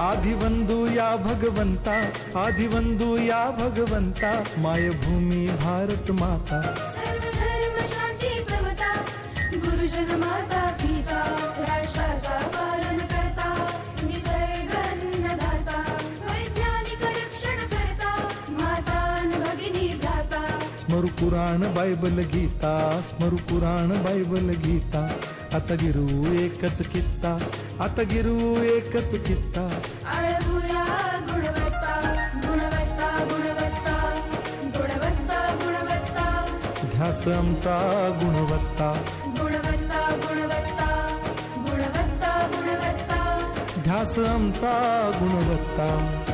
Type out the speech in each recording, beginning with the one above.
आधिवंदू या भगवंता आधिवंदू या भगवंता मायभूमी भारत माता। सर्व धर्म शांती समता गुरुजन भ्राता स्मरु पुराण बायबल गीता स्मरु पुराण बायबल गीता आता गिरू एकच कित्ता आता गिरू एकच कित्ता आळवूया गुणवत्ता गुणवत्ता गुणवत्ता गुणवत्ता गुणवत्ता ध्यास आमचा गुणवत्ता गुणवत्ता गुणवत्ता गुणवत्ता गुणवत्ता ध्यास आमचा गुणवत्ता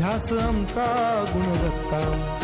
ध्यास आमचा गुणवत्ता.